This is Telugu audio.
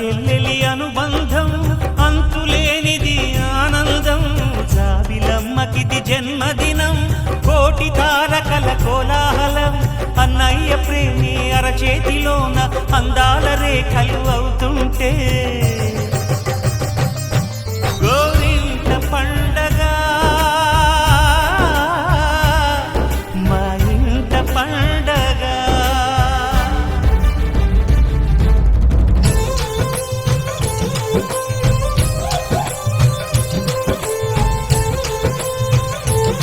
చెల్లెలి అనుబంధం అంతులేనిది ఆనందం. జాబిలమ్మకిది జన్మదినం కోటి తారకల కోలాహలం. అన్నయ్య ప్రేమి అరచేతిలోన అందాల రేఖలు అవుతుంటే. గోవింద పండగ మా ఇంత పండగ.